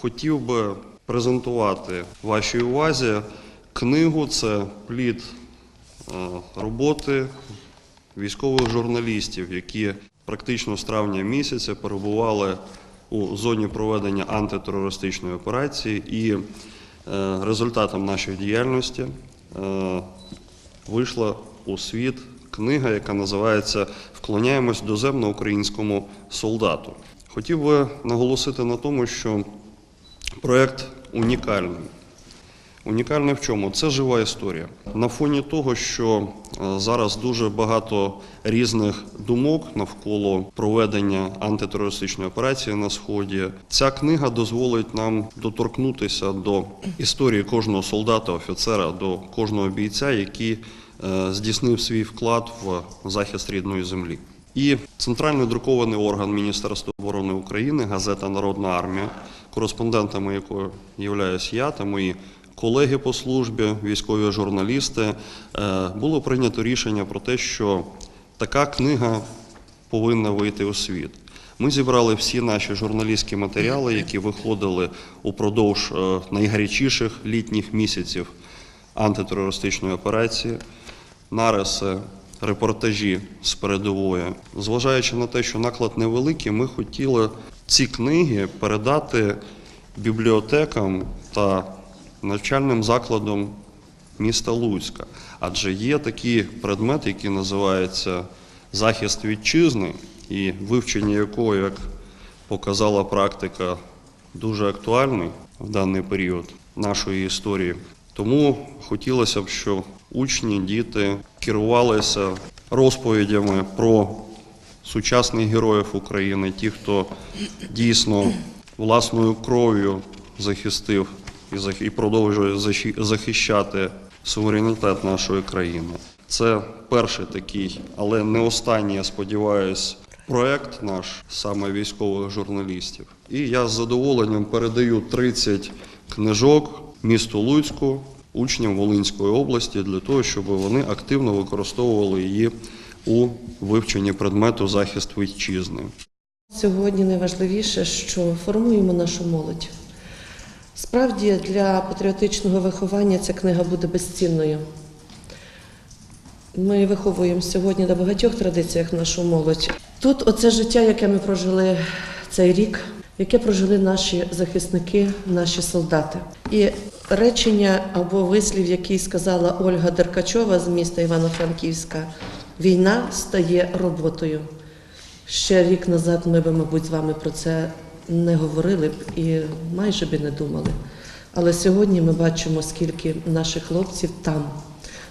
хотів би презентувати вашій увазі книгу. Це плід е, роботи військових журналістів, які практично з травня місяця перебували у зоні проведення антитерористичної операції, і е, результатом нашої діяльності е, вийшла у світ книга, яка називається Вклоняємось доземно українському солдату. Хотів би наголосити на тому, що проект унікальний. Унікальний в чому? Це жива історія. На фоні того, що е, зараз дуже багато різних думок навколо проведення антитерористичної операції на сході, ця книга дозволить нам доторкнутися до історії кожного солдата, офіцера, до кожного бійця, який е, здійснив свій вклад в захист рідної землі. І центральний друкований орган Міністерства оборони України, газета Народна армія, кореспондентами якої являюсь я та мої колеги по службі, військові журналісти, е, було прийнято рішення про те, що така книга повинна вийти у світ. Ми зібрали всі наші журналістські матеріали, які виходили упродовж е, найгарячіших літніх місяців антитерористичної операції, нариси, репортажі з передової. Зважаючи на те, що наклад невеликий, ми хотіли ці книги передати бібліотекам та навчальним закладам міста Луцька. Адже є такий предмет, який називається захист вітчизни, і вивчення якого, як показала практика, дуже актуальний в даний період нашої історії. Тому хотілося б, щоб учні, діти керувалися розповідями про сучасних героїв України, ті, хто дійсно власною кров'ю захистив і продовжує захищати суверенітет нашої країни. Це перший такий, але не останній, я сподіваюся, проект наш саме військових журналістів. І я з задоволенням передаю 30 книжок місту Луцьку, учням Волинської області для того, щоб вони активно використовували її у вивченні предмету захист вітчизни. Сьогодні найважливіше, що формуємо нашу молодь. Справді для патріотичного виховання ця книга буде безцінною. Ми виховуємо сьогодні на багатьох традиціях нашу молодь. Тут оце життя, яке ми прожили цей рік, яке прожили наші захисники, наші солдати. І речення або вислів, який сказала Ольга Деркачова з міста Івано-Франківська: війна стає роботою. Ще рік назад ми би, мабуть, з вами про це не говорили б і майже би не думали. Але сьогодні ми бачимо, скільки наших хлопців там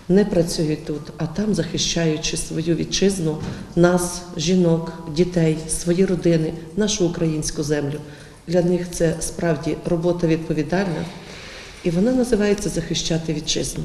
не працюють тут, а там, захищаючи свою вітчизну, нас, жінок, дітей, свої родини, нашу українську землю. Для них це справді робота відповідальна, і вона називається захищати вітчизну.